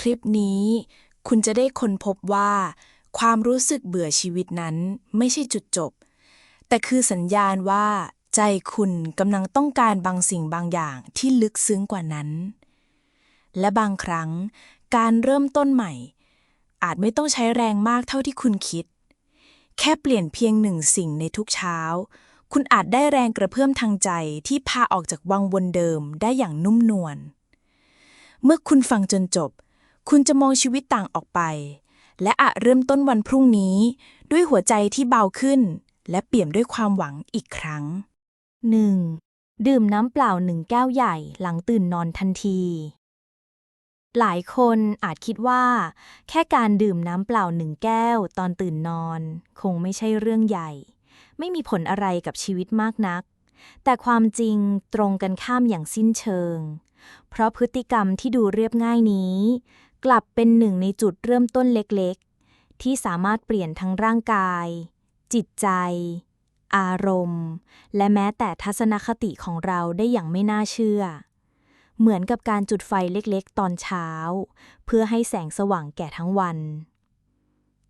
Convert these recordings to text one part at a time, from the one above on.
คลิปนี้ คุณจะได้ค้นพบว่า ความรู้สึกเบื่อชีวิตนั้นไม่ใช่จุดจบ แต่คือสัญญาณว่า ใจคุณกำลังต้องการบางสิ่งบางอย่างที่ลึกซึ้งกว่านั้น และบางครั้ง การเริ่มต้นใหม่ อาจไม่ต้องใช้แรงมากเท่าที่คุณคิด แค่เปลี่ยนเพียงหนึ่งสิ่งในทุกเช้า คุณอาจได้แรงกระเพื่อมทางใจที่พาออกจากวังวนเดิมได้อย่างนุ่มนวลเมื่อคุณฟังจนจบ คุณจะมองชีวิตต่างออกไป และอาจเริ่มต้นวันพรุ่งนี้ ด้วยหัวใจที่เบาขึ้น และเปี่ยมด้วยความหวังอีกครั้ง 1. ดื่มน้ำเปล่าหนึ่งแก้วใหญ่หลังตื่นนอนทันที หลายคนอาจคิดว่า แค่การดื่มน้ำเปล่าหนึ่งแก้วตอนตื่นนอน คงไม่ใช่เรื่องใหญ่ ไม่มีผลอะไรกับชีวิตมากนัก แต่ความจริงตรงกันข้ามอย่างสิ้นเชิง เพราะพฤติกรรมที่ดูเรียบง่ายนี้ กลับเป็นหนึ่งในจุดเริ่มต้นเล็กๆ ที่สามารถเปลี่ยนทั้งร่างกาย จิตใจ อารมณ์ และแม้แต่ทัศนคติของเราได้อย่างไม่น่าเชื่อ เหมือนกับการจุดไฟเล็กๆ ตอนเช้า เพื่อให้แสงสว่างแก่ทั้งวัน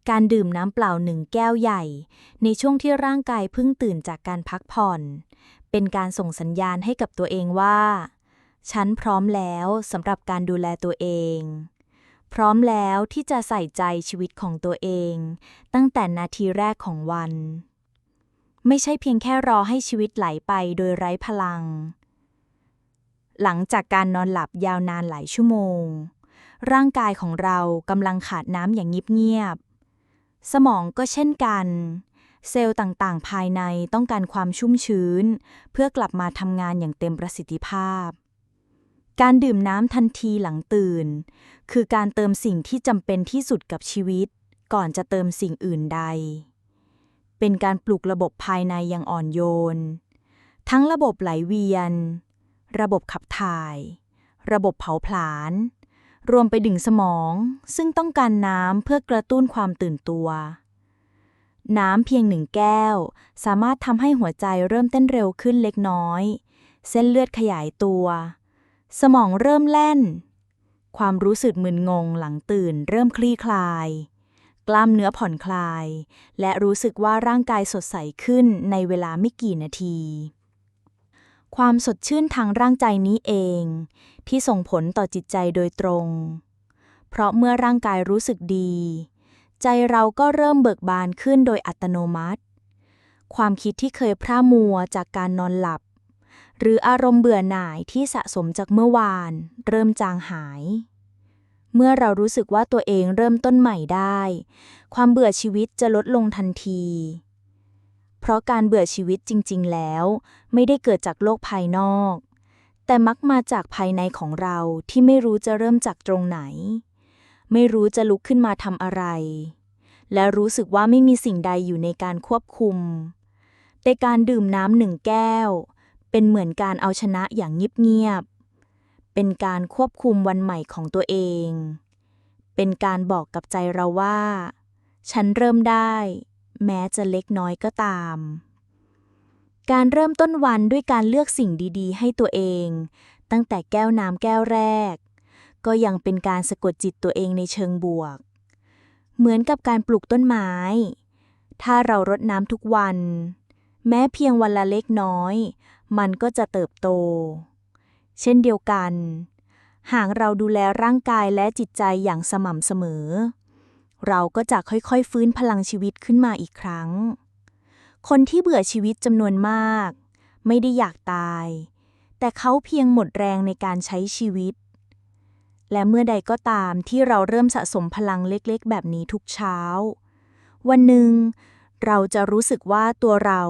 การดื่มน้ำเปล่าหนึ่งแก้วใหญ่ ในช่วงที่ร่างกายเพิ่งตื่นจากการพักผ่อน เป็นการส่งสัญญาณให้กับตัวเองว่า ฉันพร้อมแล้วสำหรับการดูแลตัวเอง พร้อมแล้วที่จะใส่ใจชีวิตของตัวเอง ตั้งแต่นาทีแรกของวัน ไม่ใช่เพียงแค่รอให้ชีวิตไหลไปโดยไร้พลัง หลังจากการนอนหลับยาวนานหลายชั่วโมง ร่างกายของเรากำลังขาดน้ำอย่างเงียบๆสมองก็เช่นกันเซลล์ต่างๆ ภายในต้องการความชุ่มชื้น เพื่อกลับมาทำงานอย่างเต็มประสิทธิภาพ การดื่มน้ำทันทีหลังตื่น คือการเติมสิ่งที่จำเป็นที่สุดกับชีวิต ก่อนจะเติมสิ่งอื่นใด เป็นการปลุกระบบภายในอย่างอ่อนโยน ทั้งระบบไหลเวียน ระบบขับถ่าย ระบบเผาผลาญ รวมไปถึงสมอง ซึ่งต้องการน้ำเพื่อกระตุ้นความตื่นตัว น้ำเพียงหนึ่งแก้ว สามารถทำให้หัวใจเริ่มเต้นเร็วขึ้นเล็กน้อย เส้นเลือดขยายตัว สมองเริ่มแล่น ความรู้สึกมึนงงหลังตื่นเริ่มคลี่คลาย กล้ามเนื้อผ่อนคลาย และรู้สึกว่าร่างกายสดใสขึ้นในเวลาไม่กี่นาที ความสดชื่นทางร่างใจนี้เอง ที่ส่งผลต่อจิตใจโดยตรง เพราะเมื่อร่างกายรู้สึกดี ใจเราก็เริ่มเบิกบานขึ้นโดยอัตโนมัติ ความคิดที่เคยพร่ามัวจากการนอนหลับ หรืออารมณ์เบื่อหน่ายที่สะสมจากเมื่อวาน เริ่มจางหาย เมื่อเรารู้สึกว่าตัวเองเริ่มต้นใหม่ได้ ความเบื่อชีวิตจะลดลงทันที เพราะการเบื่อชีวิตจริง ๆ แล้ว ไม่ได้เกิดจากโลกภายนอก แต่มักมาจากภายในของเราที่ไม่รู้จะเริ่มจากตรงไหน ไม่รู้จะลุกขึ้นมาทำอะไร และรู้สึกว่าไม่มีสิ่งใดอยู่ในการควบคุมแต่การดื่มน้ำหนึ่งแก้ว เป็นเหมือนการเอาชนะอย่างเงียบๆ เป็นการควบคุมวันใหม่ของตัวเอง เป็นการบอกกับใจเราว่า ฉันเริ่มได้ แม้จะเล็กน้อยก็ตาม การเริ่มต้นวันด้วยการเลือกสิ่งดีๆ ให้ตัวเอง ตั้งแต่แก้วน้ำแก้วแรก ก็ยังเป็นการสะกดจิตตัวเองในเชิงบวก เหมือนกับการปลูกต้นไม้ ถ้าเรารดน้ำทุกวัน แม้เพียงวันละเล็กน้อย มันก็จะเติบโต เช่นเดียวกัน หากเราดูแลร่างกายและจิตใจอย่างสม่ำเสมอ เราก็จะค่อยๆฟื้นพลังชีวิตขึ้นมาอีกครั้ง คนที่เบื่อชีวิตจำนวนมาก ไม่ได้อยากตาย แต่เขาเพียงหมดแรงในการใช้ชีวิต และเมื่อใดก็ตามที่เราเริ่มสะสมพลังเล็กๆ แบบนี้ทุกเช้า วันหนึ่งเราจะรู้สึกว่าตัวเรา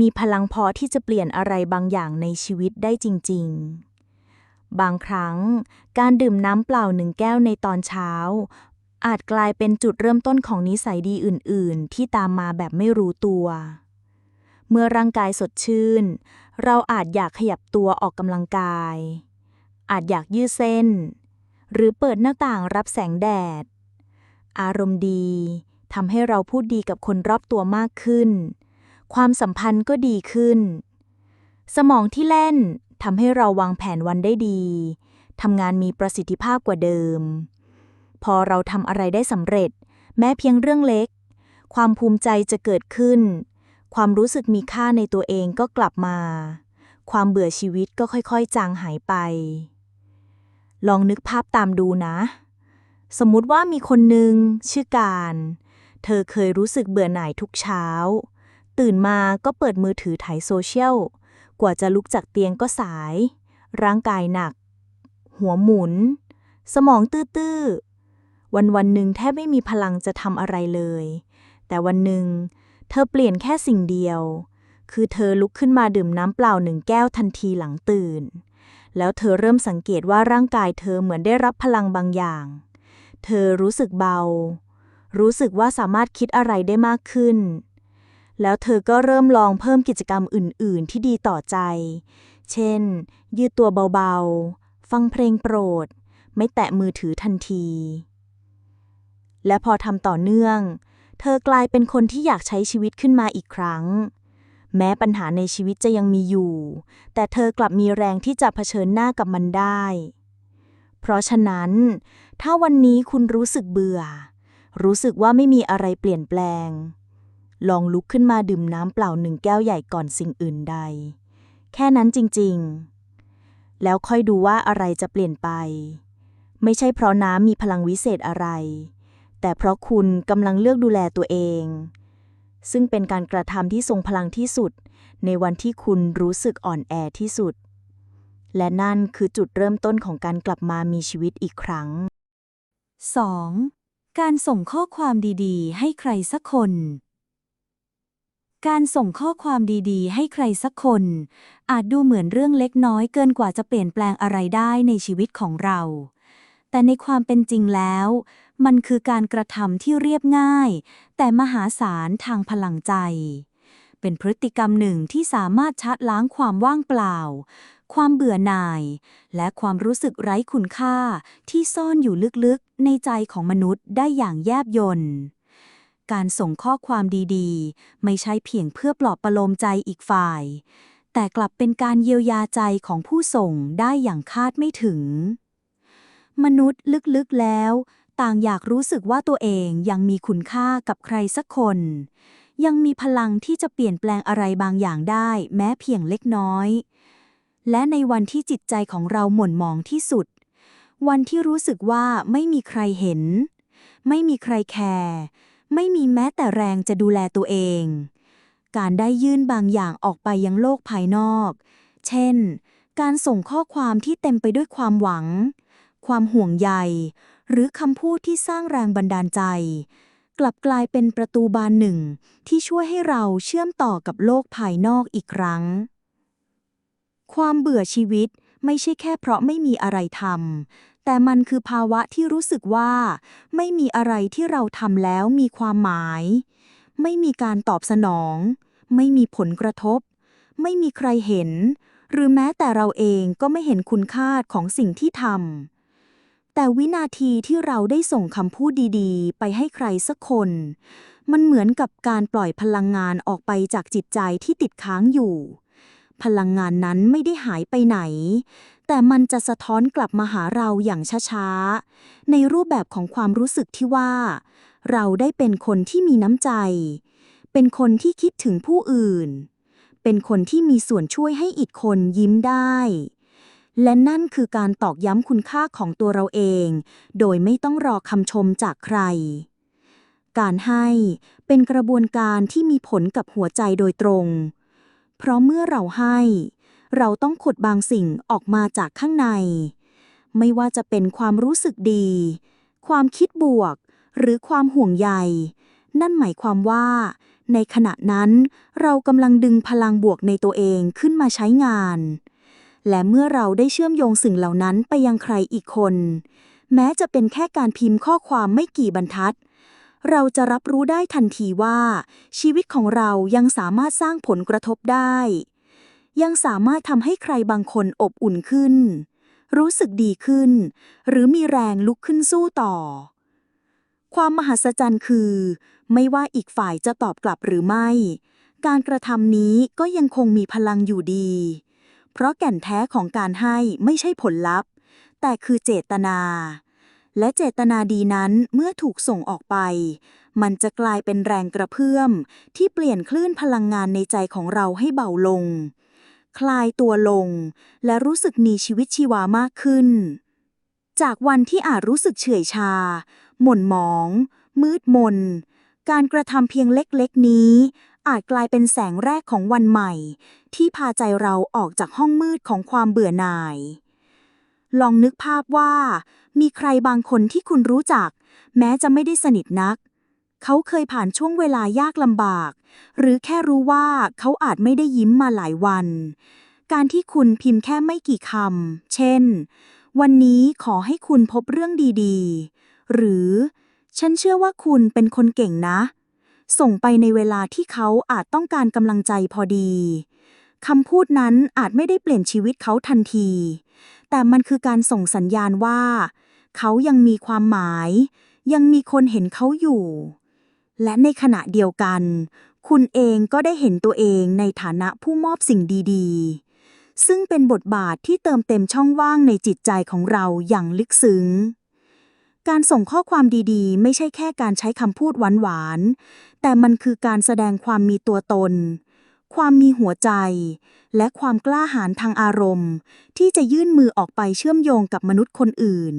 มีพลังพอที่จะเปลี่ยนอะไรบางอย่างในชีวิตได้จริง ๆ บางครั้ง การดื่มน้ำเปล่าหนึ่งแก้วในตอนเช้า อาจกลายเป็นจุดเริ่มต้นของนิสัยดีอื่น ๆ ที่ตามมาแบบไม่รู้ตัว เมื่อร่างกายสดชื่น เราอาจอยากขยับตัวออกกำลังกาย อาจอยากยืดเส้น หรือเปิดหน้าต่างรับแสงแดด อารมณ์ดีทำให้เราพูดดีกับคนรอบตัวมากขึ้น ความสัมพันธ์ก็ดีขึ้น สมองที่แล่นทำให้เราวางแผนวันได้ดี ทำงานมีประสิทธิภาพกว่าเดิม พอเราทำอะไรได้สำเร็จ แม้เพียงเรื่องเล็ก ความภูมิใจจะเกิดขึ้น ความรู้สึกมีค่าในตัวเองก็กลับมา ความเบื่อชีวิตก็ค่อยๆ จางหายไป ลองนึกภาพตามดูนะ สมมุติว่ามีคนหนึ่งชื่อการ เธอเคยรู้สึกเบื่อหน่ายทุกเช้า ตื่นมาก็เปิดมือถือถ่ายโซเชียล กว่าจะลุกจากเตียงก็สาย ร่างกายหนัก หัวหมุน สมองตื้อๆ วันวันหนึ่งแทบไม่มีพลังจะทำอะไรเลย แต่วันหนึ่ง เธอเปลี่ยนแค่สิ่งเดียว คือเธอลุกขึ้นมาดื่มน้ำเปล่าหนึ่งแก้วทันทีหลังตื่น แล้วเธอเริ่มสังเกตว่าร่างกายเธอเหมือนได้รับพลังบางอย่าง เธอรู้สึกเบา รู้สึกว่าสามารถคิดอะไรได้มากขึ้น แล้วเธอก็เริ่มลองเพิ่มกิจกรรมอื่น ๆ ที่ดีต่อใจ เช่น ยืดตัวเบา ๆ ฟังเพลงโปรด ไม่แตะมือถือทันที และพอทำต่อเนื่อง เธอกลายเป็นคนที่อยากใช้ชีวิตขึ้นมาอีกครั้ง แม้ปัญหาในชีวิตจะยังมีอยู่ แต่เธอกลับมีแรงที่จะเผชิญหน้ากับมันได้ เพราะฉะนั้น ถ้าวันนี้คุณรู้สึกเบื่อ รู้สึกว่าไม่มีอะไรเปลี่ยนแปลง ลองลุกขึ้นมาดื่มน้ำเปล่าหนึ่งแก้วใหญ่ก่อนสิ่งอื่นใด แค่นั้นจริงๆ แล้วค่อยดูว่าอะไรจะเปลี่ยนไป ไม่ใช่เพราะน้ำมีพลังวิเศษอะไร แต่เพราะคุณกำลังเลือกดูแลตัวเอง ซึ่งเป็นการกระทำที่ทรงพลังที่สุด ในวันที่คุณรู้สึกอ่อนแอที่สุด และนั่นคือจุดเริ่มต้นของการกลับมามีชีวิตอีกครั้ง 2. การส่งข้อความดีๆ ให้ใครสักคน การส่งข้อความดีๆ ให้ใครสักคน อาจดูเหมือนเรื่องเล็กน้อยเกินกว่าจะเปลี่ยนแปลงอะไรได้ในชีวิตของเรา แต่ในความเป็นจริงแล้ว มันคือการกระทำที่เรียบง่าย แต่มหาศาลทางพลังใจ เป็นพฤติกรรมหนึ่งที่สามารถชัดล้างความว่างเปล่า ความเบื่อหน่าย และความรู้สึกไร้คุณค่าที่ซ่อนอยู่ลึกๆ ในใจของมนุษย์ได้อย่างแยบยล การส่งข้อความดีๆ ไม่ใช่เพียงเพื่อปลอบประโลมใจอีกฝ่าย แต่กลับเป็นการเยียวยาใจของผู้ส่งได้อย่างคาดไม่ถึง มนุษย์ลึกๆแล้ว ต่างอยากรู้สึกว่าตัวเองยังมีคุณค่ากับใครสักคน ยังมีพลังที่จะเปลี่ยนแปลงอะไรบางอย่างได้แม้เพียงเล็กน้อย และในวันที่จิตใจของเราหม่นหมองที่สุด วันที่รู้สึกว่าไม่มีใครเห็น ไม่มีใครแคร์ ไม่มีแม้แต่แรงจะดูแลตัวเอง การได้ยื่นบางอย่างออกไปยังโลกภายนอก เช่น การส่งข้อความที่เต็มไปด้วยความหวัง ความห่วงใย หรือคำพูดที่สร้างแรงบันดาลใจ กลับกลายเป็นประตูบานหนึ่ง ที่ช่วยให้เราเชื่อมต่อกับโลกภายนอกอีกครั้ง ความเบื่อชีวิตไม่ใช่แค่เพราะไม่มีอะไรทำ แต่มันคือภาวะที่รู้สึกว่า ไม่มีอะไรที่เราทำแล้วมีความหมาย ไม่มีการตอบสนอง ไม่มีผลกระทบ ไม่มีใครเห็น หรือแม้แต่เราเองก็ไม่เห็นคุณค่าของสิ่งที่ทำแต่วินาทีที่เราได้ส่งคำพูดดีๆ ไปให้ใครสักคน มันเหมือนกับการปล่อยพลังงานออกไปจากจิตใจที่ติดค้างอยู่พลังงานนั้นไม่ได้หายไปไหน แต่มันจะสะท้อนกลับมาหาเราอย่างช้าๆ ในรูปแบบของความรู้สึกที่ว่า เราได้เป็นคนที่มีน้ำใจ เป็นคนที่คิดถึงผู้อื่น เป็นคนที่มีส่วนช่วยให้อีกคนยิ้มได้ และนั่นคือการตอกย้ำคุณค่าของตัวเราเอง โดยไม่ต้องรอคำชมจากใคร การให้เป็นกระบวนการที่มีผลกับหัวใจโดยตรง เพราะเมื่อเราให้ เราต้องขุดบางสิ่งออกมาจากข้างใน ไม่ว่าจะเป็นความรู้สึกดี ความคิดบวก หรือความห่วงใย นั่นหมายความว่า ในขณะนั้นเรากำลังดึงพลังบวกในตัวเองขึ้นมาใช้งาน และเมื่อเราได้เชื่อมโยงสิ่งเหล่านั้นไปยังใครอีกคน แม้จะเป็นแค่การพิมพ์ข้อความไม่กี่บรรทัดเราจะรับรู้ได้ทันทีว่า ชีวิตของเรายังสามารถสร้างผลกระทบได้ ยังสามารถทำให้ใครบางคนอบอุ่นขึ้น รู้สึกดีขึ้น หรือมีแรงลุกขึ้นสู้ต่อ ความมหัศจรรย์คือ ไม่ว่าอีกฝ่ายจะตอบกลับหรือไม่ การกระทำนี้ก็ยังคงมีพลังอยู่ดี เพราะแก่นแท้ของการให้ไม่ใช่ผลลัพธ์ แต่คือเจตนา และเจตนาดีนั้นเมื่อถูกส่งออกไป มันจะกลายเป็นแรงกระเพื่อมที่เปลี่ยนคลื่นพลังงานในใจของเราให้เบาลง คลายตัวลง และรู้สึกมีชีวิตชีวามากขึ้น จากวันที่อาจรู้สึกเฉื่อยชา หม่นหมอง มืดมน การกระทำเพียงเล็กๆนี้ อาจกลายเป็นแสงแรกของวันใหม่ ที่พาใจเราออกจากห้องมืดของความเบื่อหน่าย ลองนึกภาพว่า มีใครบางคนที่คุณรู้จัก แม้จะไม่ได้สนิทนัก เขาเคยผ่านช่วงเวลายากลำบาก หรือแค่รู้ว่าเขาอาจไม่ได้ยิ้มมาหลายวัน การที่คุณพิมพ์แค่ไม่กี่คำ เช่น วันนี้ขอให้คุณพบเรื่องดีๆ หรือ ฉันเชื่อว่าคุณเป็นคนเก่งนะ ส่งไปในเวลาที่เขาอาจต้องการกำลังใจพอดีคำพูดนั้นอาจไม่ได้เปลี่ยนชีวิตเขาทันที แต่มันคือการส่งสัญญาณว่า เขายังมีความหมาย ยังมีคนเห็นเขาอยู่ และในขณะเดียวกัน คุณเองก็ได้เห็นตัวเองในฐานะผู้มอบสิ่งดีๆ ซึ่งเป็นบทบาทที่เติมเต็มช่องว่างในจิตใจของเราอย่างลึกซึ้ง การส่งข้อความดีๆ ไม่ใช่แค่การใช้คำพูดหวานๆ แต่มันคือการแสดงความมีตัวตน ความมีหัวใจ และความกล้าหาญทางอารมณ์ ที่จะยื่นมือออกไปเชื่อมโยงกับมนุษย์คนอื่น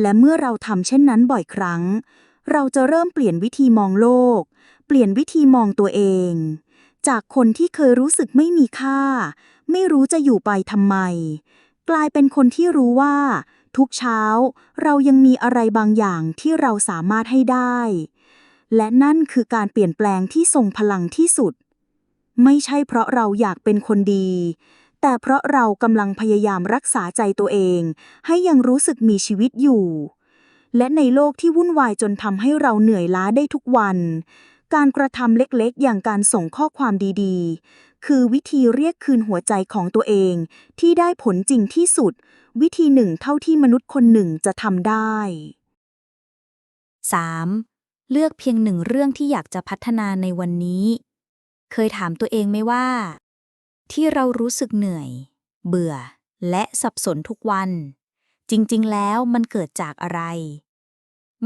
และเมื่อเราทำเช่นนั้นบ่อยครั้ง เราจะเริ่มเปลี่ยนวิธีมองโลก เปลี่ยนวิธีมองตัวเอง จากคนที่เคยรู้สึกไม่มีค่า ไม่รู้จะอยู่ไปทำไม กลายเป็นคนที่รู้ว่า ทุกเช้าเรายังมีอะไรบางอย่างที่เราสามารถให้ได้ และนั่นคือการเปลี่ยนแปลงที่ทรงพลังที่สุด ไม่ใช่เพราะเราอยากเป็นคนดี แต่เพราะเรากำลังพยายามรักษาใจตัวเอง ให้ยังรู้สึกมีชีวิตอยู่ และในโลกที่วุ่นวายจนทำให้เราเหนื่อยล้าได้ทุกวัน การกระทำเล็กๆ อย่างการส่งข้อความดีๆ คือวิธีเรียกคืนหัวใจของตัวเอง ที่ได้ผลจริงที่สุด วิธีหนึ่งเท่าที่มนุษย์คนหนึ่งจะทำได้ 3. เลือกเพียงหนึ่งเรื่องที่อยากจะพัฒนาในวันนี้ เคยถามตัวเองไหมว่า ที่เรารู้สึกเหนื่อย เบื่อ และสับสนทุกวัน จริงๆ แล้วมันเกิดจากอะไร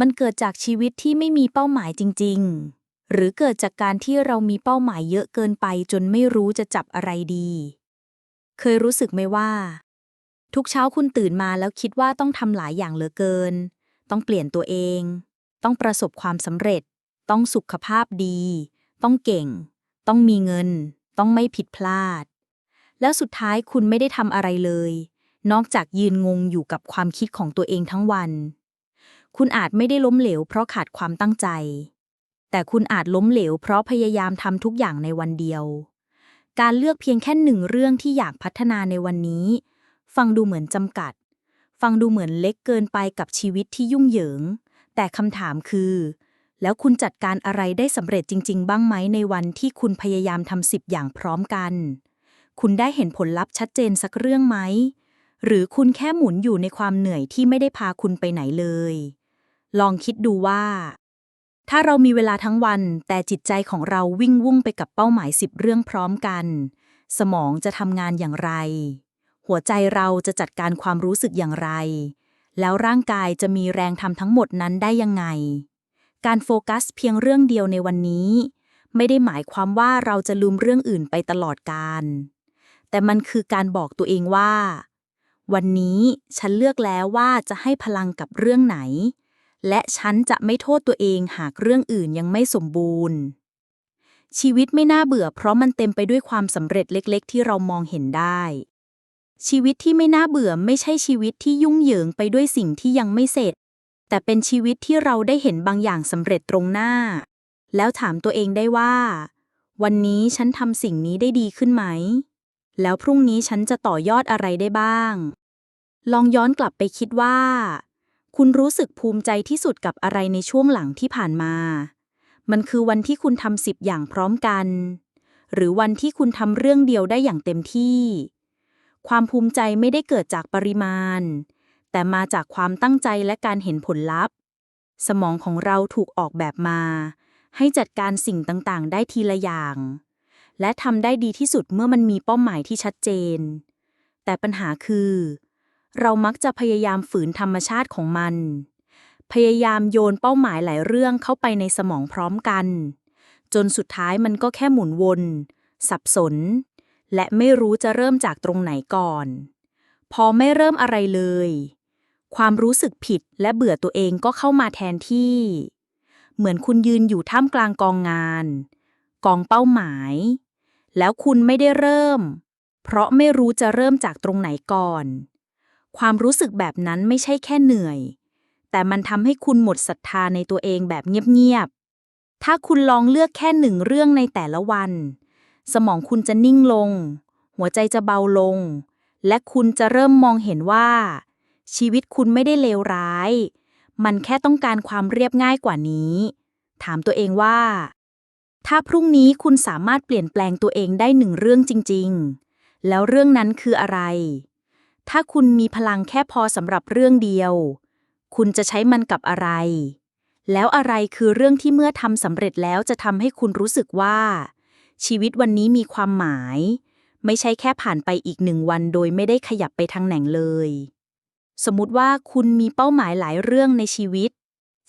มันเกิดจากชีวิตที่ไม่มีเป้าหมายจริง ๆ หรือเกิดจากการที่เรามีเป้าหมายเยอะเกินไปจนไม่รู้จะจับอะไรดี เคยรู้สึกไหมว่า ทุกเช้าคุณตื่นมาแล้วคิดว่าต้องทำหลายอย่างเหลือเกิน ต้องเปลี่ยนตัวเอง ต้องประสบความสำเร็จ ต้องสุขภาพดี ต้องเก่ง ต้องมีเงิน ต้องไม่ผิดพลาด แล้วสุดท้ายคุณไม่ได้ทำอะไรเลย นอกจากยืนงงอยู่กับความคิดของตัวเองทั้งวัน คุณอาจไม่ได้ล้มเหลวเพราะขาดความตั้งใจ แต่คุณอาจล้มเหลวเพราะพยายามทำทุกอย่างในวันเดียว การเลือกเพียงแค่หนึ่งเรื่องที่อยากพัฒนาในวันนี้ ฟังดูเหมือนจำกัด ฟังดูเหมือนเล็กเกินไปกับชีวิตที่ยุ่งเหยิง แต่คำถามคือ แล้วคุณจัดการอะไรได้สำเร็จจริง ๆ บ้างไหมในวันที่คุณพยายามทำสิบอย่างพร้อมกัน คุณได้เห็นผลลัพธ์ชัดเจนสักเรื่องไหม หรือคุณแค่หมุนอยู่ในความเหนื่อยที่ไม่ได้พาคุณไปไหนเลย ลองคิดดูว่า ถ้าเรามีเวลาทั้งวัน แต่จิตใจของเราวิ่งวุ่งไปกับเป้าหมายสิบเรื่องพร้อมกัน สมองจะทำงานอย่างไร หัวใจเราจะจัดการความรู้สึกอย่างไร แล้วร่างกายจะมีแรงทำทั้งหมดนั้นได้ยังไง การโฟกัสเพียงเรื่องเดียวในวันนี้ ไม่ได้หมายความว่าเราจะลืมเรื่องอื่นไปตลอดกาลแต่มันคือการบอกตัวเองว่า วันนี้ฉันเลือกแล้วว่าจะให้พลังกับเรื่องไหน และฉันจะไม่โทษตัวเองหากเรื่องอื่นยังไม่สมบูรณ์ ชีวิตไม่น่าเบื่อเพราะมันเต็มไปด้วยความสำเร็จเล็ก ๆ ที่เรามองเห็นได้ ชีวิตที่ไม่น่าเบื่อไม่ใช่ชีวิตที่ยุ่งเหยิงไปด้วยสิ่งที่ยังไม่เสร็จ แต่เป็นชีวิตที่เราได้เห็นบางอย่างสำเร็จตรงหน้า แล้วถามตัวเองได้ว่า วันนี้ฉันทำสิ่งนี้ได้ดีขึ้นไหม แล้วพรุ่งนี้ฉันจะต่อยอดอะไรได้บ้าง ลองย้อนกลับไปคิดว่า คุณรู้สึกภูมิใจที่สุดกับอะไรในช่วงหลังที่ผ่านมา มันคือวันที่คุณทำสิบอย่างพร้อมกัน หรือวันที่คุณทำเรื่องเดียวได้อย่างเต็มที่ ความภูมิใจไม่ได้เกิดจากปริมาณ แต่มาจากความตั้งใจและการเห็นผลลัพธ์ สมองของเราถูกออกแบบมา ให้จัดการสิ่งต่างๆ ได้ทีละอย่าง และทำได้ดีที่สุดเมื่อมันมีเป้าหมายที่ชัดเจน แต่ปัญหาคือ เรามักจะพยายามฝืนธรรมชาติของมัน พยายามโยนเป้าหมายหลายเรื่องเข้าไปในสมองพร้อมกัน จนสุดท้ายมันก็แค่หมุนวน สับสน และไม่รู้จะเริ่มจากตรงไหนก่อน พอไม่เริ่มอะไรเลย ความรู้สึกผิดและเบื่อตัวเองก็เข้ามาแทนที่ เหมือนคุณยืนอยู่ท่ามกลางกองงาน กองเป้าหมาย แล้วคุณไม่ได้เริ่ม เพราะไม่รู้จะเริ่มจากตรงไหนก่อน ความรู้สึกแบบนั้นไม่ใช่แค่เหนื่อย แต่มันทำให้คุณหมดศรัทธาในตัวเองแบบเงียบๆ ถ้าคุณลองเลือกแค่หนึ่งเรื่องในแต่ละวัน สมองคุณจะนิ่งลง หัวใจจะเบาลง และคุณจะเริ่มมองเห็นว่า ชีวิตคุณไม่ได้เลวร้าย มันแค่ต้องการความเรียบง่ายกว่านี้ ถามตัวเองว่า ถ้าพรุ่งนี้คุณสามารถเปลี่ยนแปลงตัวเองได้หนึ่งเรื่องจริง ๆ แล้วเรื่องนั้นคืออะไร ถ้าคุณมีพลังแค่พอสำหรับเรื่องเดียว คุณจะใช้มันกับอะไร แล้วอะไรคือเรื่องที่เมื่อทำสำเร็จแล้วจะทำให้คุณรู้สึกว่า ชีวิตวันนี้มีความหมาย ไม่ใช่แค่ผ่านไปอีกหนึ่งวันโดยไม่ได้ขยับไปทางไหนเลย สมมติว่าคุณมีเป้าหมายหลายเรื่องในชีวิต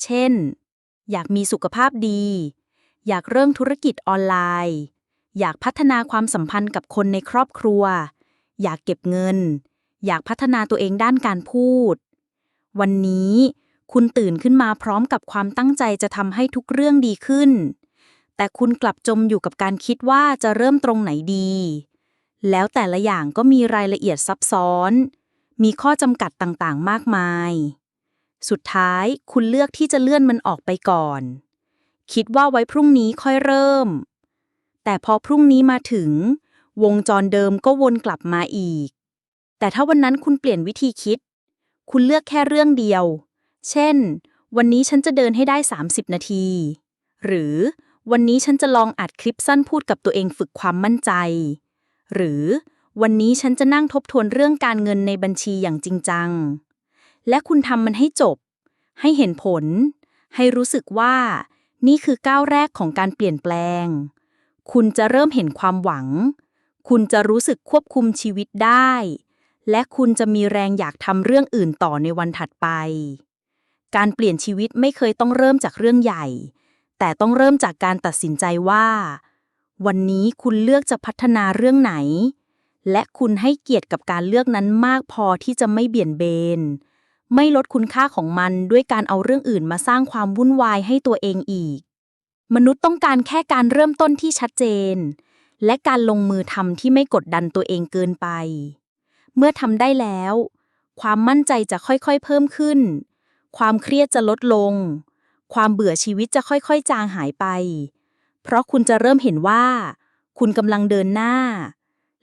เช่น อยากมีสุขภาพดี อยากเริ่มธุรกิจออนไลน์ อยากพัฒนาความสัมพันธ์กับคนในครอบครัว อยากเก็บเงิน อยากพัฒนาตัวเองด้านการพูด วันนี้คุณตื่นขึ้นมาพร้อมกับความตั้งใจจะทำให้ทุกเรื่องดีขึ้น แต่คุณกลับจมอยู่กับการคิดว่าจะเริ่มตรงไหนดี แล้วแต่ละอย่างก็มีรายละเอียดซับซ้อน มีข้อจำกัดต่างๆ มากมาย สุดท้ายคุณเลือกที่จะเลื่อนมันออกไปก่อน คิดว่าไว้พรุ่งนี้ค่อยเริ่ม แต่พอพรุ่งนี้มาถึง วงจรเดิมก็วนกลับมาอีก แต่ถ้าวันนั้นคุณเปลี่ยนวิธีคิด คุณเลือกแค่เรื่องเดียว เช่น วันนี้ฉันจะเดินให้ได้ 30 นาที หรือวันนี้ฉันจะลองอัดคลิปสั้นพูดกับตัวเองฝึกความมั่นใจ หรือวันนี้ฉันจะนั่งทบทวนเรื่องการเงินในบัญชีอย่างจริงจัง และคุณทำมันให้จบ ให้เห็นผล ให้รู้สึกว่า นี่คือก้าวแรกของการเปลี่ยนแปลง คุณจะเริ่มเห็นความหวัง คุณจะรู้สึกควบคุมชีวิตได้ และคุณจะมีแรงอยากทำเรื่องอื่นต่อในวันถัดไป การเปลี่ยนชีวิตไม่เคยต้องเริ่มจากเรื่องใหญ่ แต่ต้องเริ่มจากการตัดสินใจว่า วันนี้คุณเลือกจะพัฒนาเรื่องไหน และคุณให้เกียรติกับการเลือกนั้นมากพอที่จะไม่เบี่ยนเบน ไม่ลดคุณค่าของมันด้วยการเอาเรื่องอื่นมาสร้างความวุ่นวายให้ตัวเองอีก มนุษย์ต้องการแค่การเริ่มต้นที่ชัดเจน และการลงมือทำที่ไม่กดดันตัวเองเกินไป เมื่อทำได้แล้ว ความมั่นใจจะค่อยๆเพิ่มขึ้น ความเครียดจะลดลง ความเบื่อชีวิตจะค่อยๆ จางหายไป เพราะคุณจะเริ่มเห็นว่า คุณกำลังเดินหน้า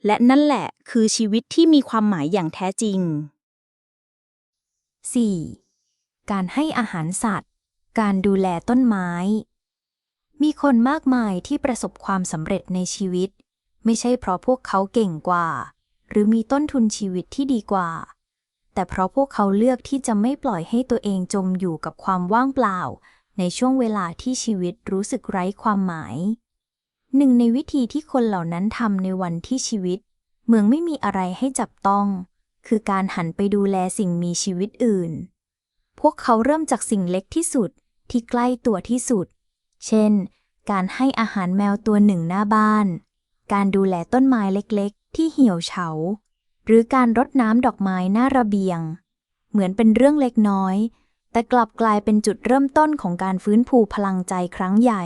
และนั่นแหละคือชีวิตที่มีความหมายอย่างแท้จริง 4. การให้อาหารสัตว์ การดูแลต้นไม้ มีคนมากมายที่ประสบความสำเร็จในชีวิต ไม่ใช่เพราะพวกเขาเก่งกว่า หรือมีต้นทุนชีวิตที่ดีกว่า แต่เพราะพวกเขาเลือกที่จะไม่ปล่อยให้ตัวเองจมอยู่กับความว่างเปล่า ในช่วงเวลาที่ชีวิตรู้สึกไร้ความหมาย หนึ่งในวิธีที่คนเหล่านั้นทำในวันที่ชีวิต เมืองไม่มีอะไรให้จับต้อง คือการหันไปดูแลสิ่งมีชีวิตอื่น พวกเขาเริ่มจากสิ่งเล็กที่สุดที่ใกล้ตัวที่สุด เช่น การให้อาหารแมวตัวหนึ่งหน้าบ้าน การดูแลต้นไม้เล็กๆ ที่เหี่ยวเฉา หรือการรดน้ำดอกไม้หน้าระเบียง เหมือนเป็นเรื่องเล็กน้อย แต่กลับกลายเป็นจุดเริ่มต้นของการฟื้นฟูพลังใจครั้งใหญ่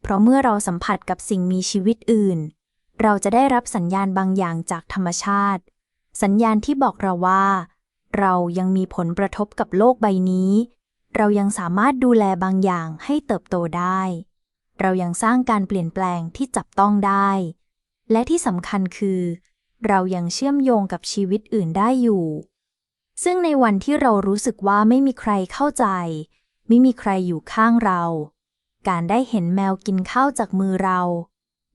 เพราะเมื่อเราสัมผัสกับสิ่งมีชีวิตอื่น เราจะได้รับสัญญาณบางอย่างจากธรรมชาติ สัญญาณที่บอกเราว่า เรายังมีผลกระทบกับโลกใบนี้ เรายังสามารถดูแลบางอย่างให้เติบโตได้ เรายังสร้างการเปลี่ยนแปลงที่จับต้องได้ และที่สำคัญคือ เรายังเชื่อมโยงกับชีวิตอื่นได้อยู่ ซึ่งในวันที่เรารู้สึกว่าไม่มีใครเข้าใจ ไม่มีใครอยู่ข้างเรา การได้เห็นแมวกินข้าวจากมือเรา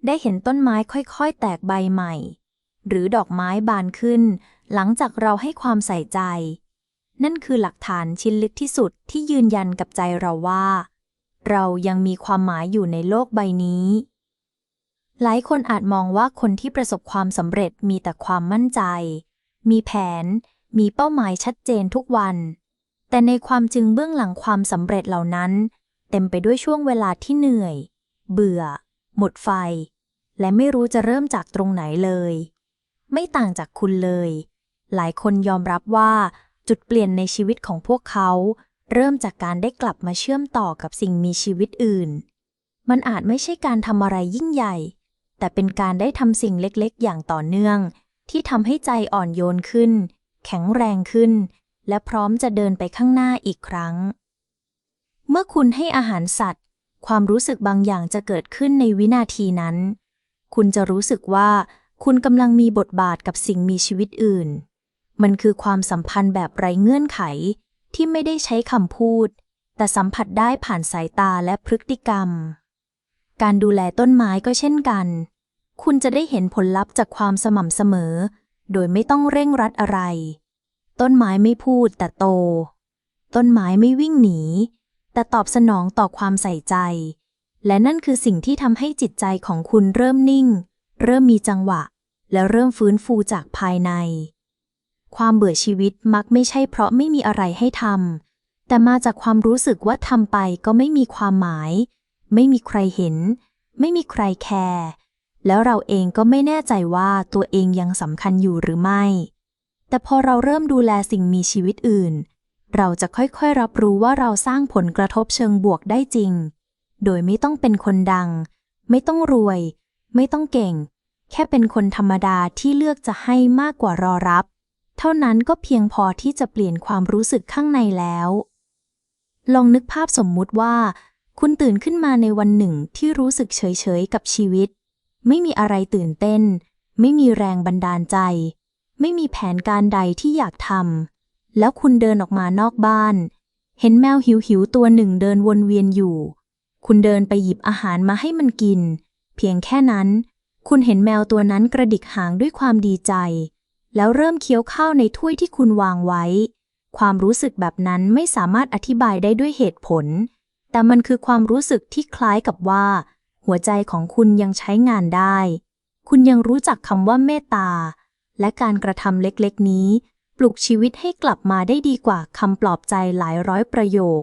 ได้เห็นต้นไม้ค่อยๆ แตกใบใหม่ หรือดอกไม้บานขึ้น หลังจากเราให้ความใส่ใจ นั่นคือหลักฐานชิ้นลึกที่สุดที่ยืนยันกับใจเราว่า เรายังมีความหมายอยู่ในโลกใบนี้ หลายคนอาจมองว่าคนที่ประสบความสำเร็จมีแต่ความมั่นใจ มีแผน มีเป้าหมายชัดเจนทุกวัน แต่ในความจริงเบื้องหลังความสำเร็จเหล่านั้น เต็มไปด้วยช่วงเวลาที่เหนื่อย เบื่อ หมดไฟ และไม่รู้จะเริ่มจากตรงไหนเลย ไม่ต่างจากคุณเลย หลายคนยอมรับว่า จุดเปลี่ยนในชีวิตของพวกเขา เริ่มจากการได้กลับมาเชื่อมต่อกับสิ่งมีชีวิตอื่น มันอาจไม่ใช่การทำอะไรยิ่งใหญ่ แต่เป็นการได้ทำสิ่งเล็กๆ อย่างต่อเนื่อง ที่ทำให้ใจอ่อนโยนขึ้น แข็งแรงขึ้น และพร้อมจะเดินไปข้างหน้าอีกครั้ง เมื่อคุณให้อาหารสัตว์ ความรู้สึกบางอย่างจะเกิดขึ้นในวินาทีนั้น คุณจะรู้สึกว่า คุณกำลังมีบทบาทกับสิ่งมีชีวิตอื่น มันคือความสัมพันธ์แบบไร้เงื่อนไขที่ไม่ได้ใช้คำพูด แต่สัมผัสได้ผ่านสายตาและพฤติกรรม การดูแลต้นไม้ก็เช่นกัน คุณจะได้เห็นผลลัพธ์จากความสม่ำเสมอ โดยไม่ต้องเร่งรัดอะไร ต้นไม้ไม่พูดแต่โต ต้นไม้ไม่วิ่งหนี แต่ตอบสนองต่อความใส่ใจ และนั่นคือสิ่งที่ทำให้จิตใจของคุณเริ่มนิ่ง เริ่มมีจังหวะ และเริ่มฟื้นฟูจากภายใน ความเบื่อชีวิตมักไม่ใช่เพราะไม่มีอะไรให้ทำแต่มาจากความรู้สึกว่าทำไปก็ไม่มีความหมาย ไม่มีใครเห็น ไม่มีใครแคร์แล้วเราเองก็ไม่แน่ใจว่าตัวเองยังสำคัญอยู่หรือไม่ แต่พอเราเริ่มดูแลสิ่งมีชีวิตอื่น เราจะค่อยๆรับรู้ว่าเราสร้างผลกระทบเชิงบวกได้จริง โดยไม่ต้องเป็นคนดัง ไม่ต้องรวย ไม่ต้องเก่ง แค่เป็นคนธรรมดาที่เลือกจะให้มากกว่ารอรับ เท่านั้นก็เพียงพอที่จะเปลี่ยนความรู้สึกข้างในแล้ว ลองนึกภาพสมมุติว่า คุณตื่นขึ้นมาในวันหนึ่งที่รู้สึกเฉยๆกับชีวิต ไม่มีอะไรตื่นเต้น ไม่มีแรงบันดาลใจ ไม่มีแผนการใดที่อยากทำแล้วคุณเดินออกมานอกบ้าน เห็นแมวหิวๆตัวหนึ่งเดินวนเวียนอยู่ คุณเดินไปหยิบอาหารมาให้มันกิน เพียงแค่นั้น คุณเห็นแมวตัวนั้นกระดิกหางด้วยความดีใจ แล้วเริ่มเคี้ยวข้าวในถ้วยที่คุณวางไว้ ความรู้สึกแบบนั้นไม่สามารถอธิบายได้ด้วยเหตุผล แต่มันคือความรู้สึกที่คล้ายกับว่า หัวใจของคุณยังใช้งานได้ คุณยังรู้จักคำว่าเมตตา และการกระทำเล็กๆ นี้ ปลุกชีวิตให้กลับมาได้ดีกว่าคำปลอบใจหลายร้อยประโยค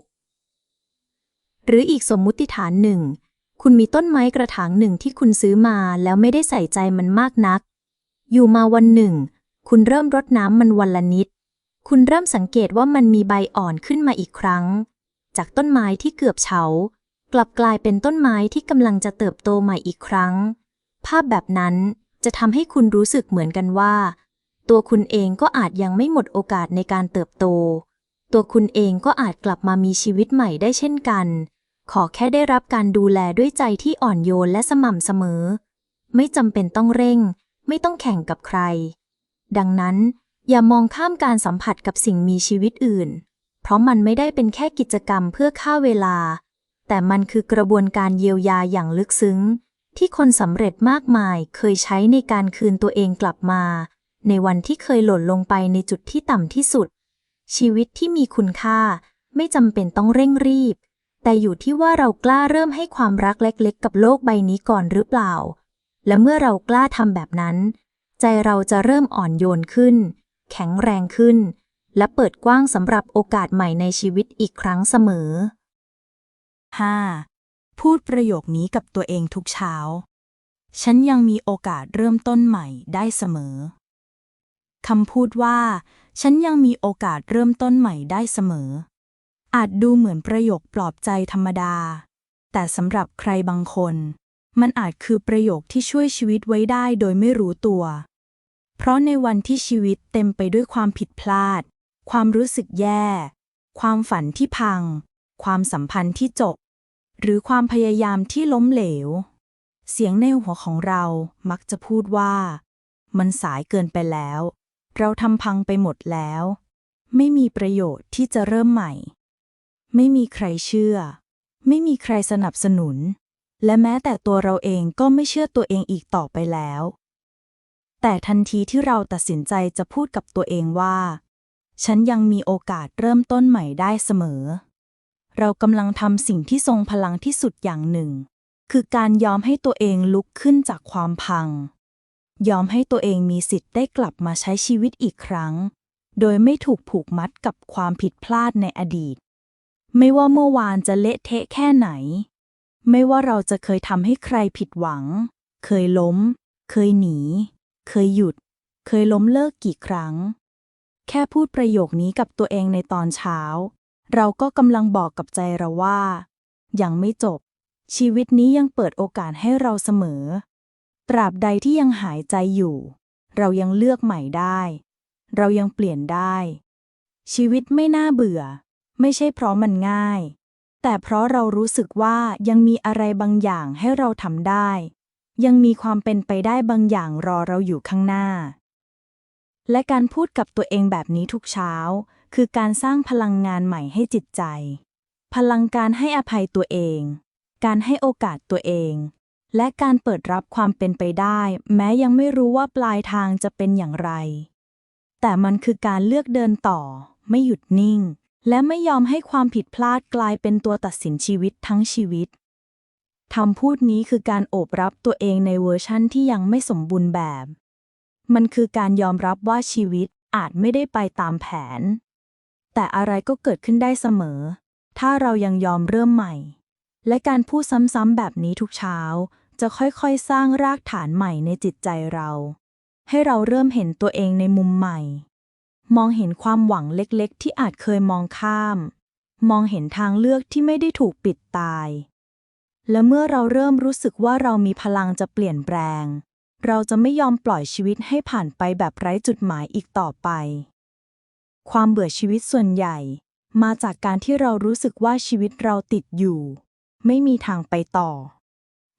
หรืออีกสมมุติฐานหนึ่ง คุณมีต้นไม้กระถางหนึ่งที่คุณซื้อมาแล้วไม่ได้ใส่ใจมันมากนัก อยู่มาวันหนึ่ง คุณเริ่มรดน้ำมันวันละนิด คุณเริ่มสังเกตว่ามันมีใบอ่อนขึ้นมาอีกครั้ง จากต้นไม้ที่เกือบเฉา กลับกลายเป็นต้นไม้ที่กำลังจะเติบโตใหม่อีกครั้ง ภาพแบบนั้นจะทำให้คุณรู้สึกเหมือนกันว่า ตัวคุณเองก็อาจยังไม่หมดโอกาสในการเติบโต ตัวคุณเองก็อาจกลับมามีชีวิตใหม่ได้เช่นกัน ขอแค่ได้รับการดูแลด้วยใจที่อ่อนโยนและสม่ำเสมอ ไม่จำเป็นต้องเร่ง ไม่ต้องแข่งกับใคร ดังนั้น อย่ามองข้ามการสัมผัสกับสิ่งมีชีวิตอื่น เพราะมันไม่ได้เป็นแค่กิจกรรมเพื่อฆ่าเวลา แต่มันคือกระบวนการเยียวยาอย่างลึกซึ้ง ที่คนสำเร็จมากมายเคยใช้ในการคืนตัวเองกลับมา ในวันที่เคยหล่นลงไปในจุดที่ต่ำที่สุด ชีวิตที่มีคุณค่า ไม่จำเป็นต้องเร่งรีบ แต่อยู่ที่ว่าเรากล้าเริ่มให้ความรักเล็กๆ กับโลกใบนี้ก่อนหรือเปล่า และเมื่อเรากล้าทำแบบนั้น ใจเราจะเริ่มอ่อนโยนขึ้น แข็งแรงขึ้น และเปิดกว้างสำหรับโอกาสใหม่ในชีวิตอีกครั้งเสมอ 5. พูดประโยคนี้กับตัวเองทุกเช้า ฉันยังมีโอกาสเริ่มต้นใหม่ได้เสมอคำพูดว่า ฉันยังมีโอกาสเริ่มต้นใหม่ได้เสมอ อาจดูเหมือนประโยคปลอบใจธรรมดา แต่สำหรับใครบางคน มันอาจคือประโยคที่ช่วยชีวิตไว้ได้โดยไม่รู้ตัว เพราะในวันที่ชีวิตเต็มไปด้วยความผิดพลาด ความรู้สึกแย่ ความฝันที่พัง ความสัมพันธ์ที่จบ หรือความพยายามที่ล้มเหลว เสียงในหัวของเรามักจะพูดว่า มันสายเกินไปแล้ว เราทำพังไปหมดแล้ว ไม่มีประโยชน์ที่จะเริ่มใหม่ ไม่มีใครเชื่อ ไม่มีใครสนับสนุน และแม้แต่ตัวเราเองก็ไม่เชื่อตัวเองอีกต่อไปแล้ว แต่ทันทีที่เราตัดสินใจจะพูดกับตัวเองว่า ฉันยังมีโอกาสเริ่มต้นใหม่ได้เสมอ เรากำลังทำสิ่งที่ทรงพลังที่สุดอย่างหนึ่ง คือการยอมให้ตัวเองลุกขึ้นจากความพัง ยอมให้ตัวเองมีสิทธิ์ได้กลับมาใช้ชีวิตอีกครั้ง โดยไม่ถูกผูกมัดกับความผิดพลาดในอดีต ไม่ว่าเมื่อวานจะเละเทะแค่ไหน ไม่ว่าเราจะเคยทำให้ใครผิดหวัง เคยล้ม เคยหนี เคยหยุด เคยล้มเลิกกี่ครั้ง แค่พูดประโยคนี้กับตัวเองในตอนเช้า เราก็กำลังบอกกับใจเราว่า ยังไม่จบ ชีวิตนี้ยังเปิดโอกาสให้เราเสมอ ตราบใดที่ยังหายใจอยู่ เรายังเลือกใหม่ได้ เรายังเปลี่ยนได้ ชีวิตไม่น่าเบื่อ ไม่ใช่เพราะมันง่าย แต่เพราะเรารู้สึกว่ายังมีอะไรบางอย่างให้เราทำได้ ยังมีความเป็นไปได้บางอย่างรอเราอยู่ข้างหน้า และการพูดกับตัวเองแบบนี้ทุกเช้า คือการสร้างพลังงานใหม่ให้จิตใจ พลังการให้อภัยตัวเอง การให้โอกาสตัวเอง และการเปิดรับความเป็นไปได้ แม้ยังไม่รู้ว่าปลายทางจะเป็นอย่างไร แต่มันคือการเลือกเดินต่อ ไม่หยุดนิ่ง และไม่ยอมให้ความผิดพลาดกลายเป็นตัวตัดสินชีวิตทั้งชีวิตคำพูดนี้คือการโอบรับตัวเองในเวอร์ชั่นที่ยังไม่สมบูรณ์แบบ มันคือการยอมรับว่าชีวิตอาจไม่ได้ไปตามแผน แต่อะไรก็เกิดขึ้นได้เสมอ ถ้าเรายังยอมเริ่มใหม่ และการพูดซ้ำๆแบบนี้ทุกเช้า จะค่อยๆ สร้างรากฐานใหม่ในจิตใจเรา ให้เราเริ่มเห็นตัวเองในมุมใหม่ มองเห็นความหวังเล็กๆ ที่อาจเคยมองข้าม มองเห็นทางเลือกที่ไม่ได้ถูกปิดตาย และเมื่อเราเริ่มรู้สึกว่าเรามีพลังจะเปลี่ยนแปลง เราจะไม่ยอมปล่อยชีวิตให้ผ่านไปแบบไร้จุดหมายอีกต่อไป ความเบื่อชีวิตส่วนใหญ่ มาจากการที่เรารู้สึกว่าชีวิตเราติดอยู่ ไม่มีทางไปต่อ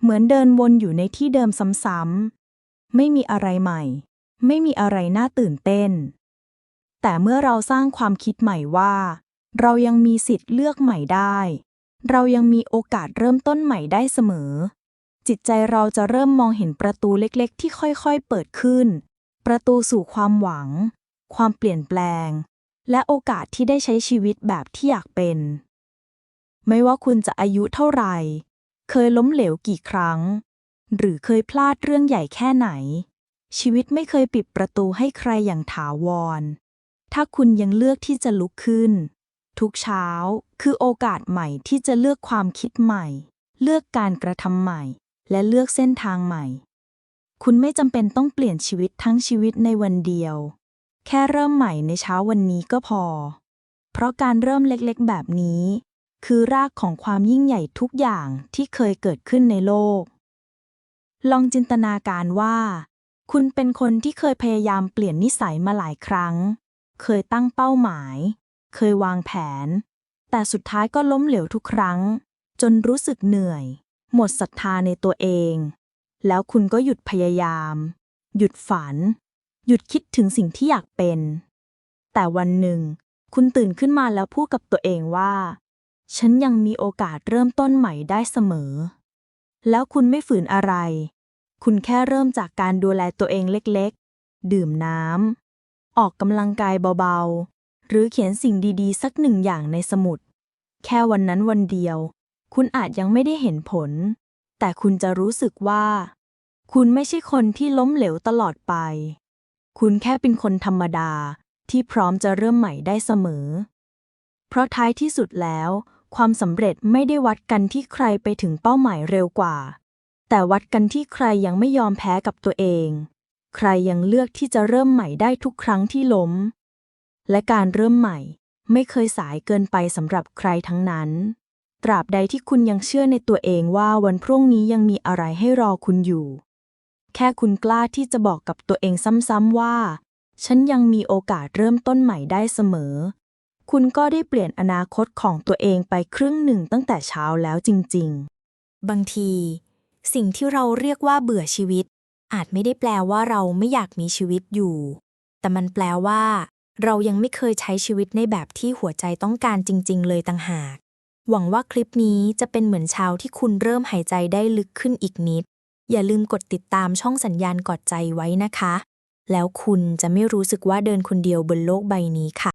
เหมือนเดินวนอยู่ในที่เดิมซ้ำๆไม่มีอะไรใหม่ ไม่มีอะไรน่าตื่นเต้น แต่เมื่อเราสร้างความคิดใหม่ว่า เรายังมีสิทธิ์เลือกใหม่ได้ เรายังมีโอกาสเริ่มต้นใหม่ได้เสมอ จิตใจเราจะเริ่มมองเห็นประตูเล็กๆ ที่ค่อยๆ เปิดขึ้น ประตูสู่ความหวัง ความเปลี่ยนแปลง และโอกาสที่ได้ใช้ชีวิตแบบที่อยากเป็น ไม่ว่าคุณจะอายุเท่าไหร่ เคยล้มเหลวกี่ครั้ง หรือเคยพลาดเรื่องใหญ่แค่ไหน ชีวิตไม่เคยปิดประตูให้ใครอย่างถาวร ถ้าคุณยังเลือกที่จะลุกขึ้น ทุกเช้าคือโอกาสใหม่ที่จะเลือกความคิดใหม่ เลือกการกระทำใหม่ และเลือกเส้นทางใหม่ คุณไม่จำเป็นต้องเปลี่ยนชีวิตทั้งชีวิตในวันเดียว แค่เริ่มใหม่ในเช้าวันนี้ก็พอ เพราะการเริ่มเล็กๆ แบบนี้ คือรากของความยิ่งใหญ่ทุกอย่างที่เคยเกิดขึ้นในโลก ลองจินตนาการว่า คุณเป็นคนที่เคยพยายามเปลี่ยนนิสัยมาหลายครั้ง เคยตั้งเป้าหมาย เคยวางแผน แต่สุดท้ายก็ล้มเหลวทุกครั้ง จนรู้สึกเหนื่อย หมดศรัทธาในตัวเอง แล้วคุณก็หยุดพยายาม หยุดฝัน หยุดคิดถึงสิ่งที่อยากเป็น แต่วันหนึ่ง คุณตื่นขึ้นมาแล้วพูดกับตัวเองว่า ฉันยังมีโอกาสเริ่มต้นใหม่ได้เสมอ แล้วคุณไม่ฝืนอะไร คุณแค่เริ่มจากการดูแลตัวเองเล็กๆ ดื่มน้ำ ออกกำลังกายเบาๆ หรือเขียนสิ่งดีๆ สักหนึ่งอย่างในสมุด แค่วันนั้นวันเดียว คุณอาจยังไม่ได้เห็นผล แต่คุณจะรู้สึกว่า คุณไม่ใช่คนที่ล้มเหลวตลอดไป คุณแค่เป็นคนธรรมดาที่พร้อมจะเริ่มใหม่ได้เสมอ เพราะท้ายที่สุดแล้ว ความสำเร็จไม่ได้วัดกันที่ใครไปถึงเป้าหมายเร็วกว่า แต่วัดกันที่ใครยังไม่ยอมแพ้กับตัวเอง ใครยังเลือกที่จะเริ่มใหม่ได้ทุกครั้งที่ล้ม และการเริ่มใหม่ไม่เคยสายเกินไปสำหรับใครทั้งนั้น ตราบใดที่คุณยังเชื่อในตัวเองว่าวันพรุ่งนี้ยังมีอะไรให้รอคุณอยู่ แค่คุณกล้าที่จะบอกกับตัวเองซ้ำๆว่า ฉันยังมีโอกาสเริ่มต้นใหม่ได้เสมอ คุณก็ได้เปลี่ยนอนาคตของตัวเองไปครึ่งหนึ่งตั้งแต่เช้าแล้วจริง ๆ บางที สิ่งที่เราเรียกว่าเบื่อชีวิต อาจไม่ได้แปลว่าเราไม่อยากมีชีวิตอยู่ แต่มันแปลว่า เรายังไม่เคยใช้ชีวิตในแบบที่หัวใจต้องการจริง ๆ เลยต่างหาก หวังว่าคลิปนี้จะเป็นเหมือนเช้าที่คุณเริ่มหายใจได้ลึกขึ้นอีกนิด อย่าลืมกดติดตามช่องสัญญาณกอดใจไว้นะคะ แล้วคุณจะไม่รู้สึกว่าเดินคนเดียวบนโลกใบนี้ค่ะ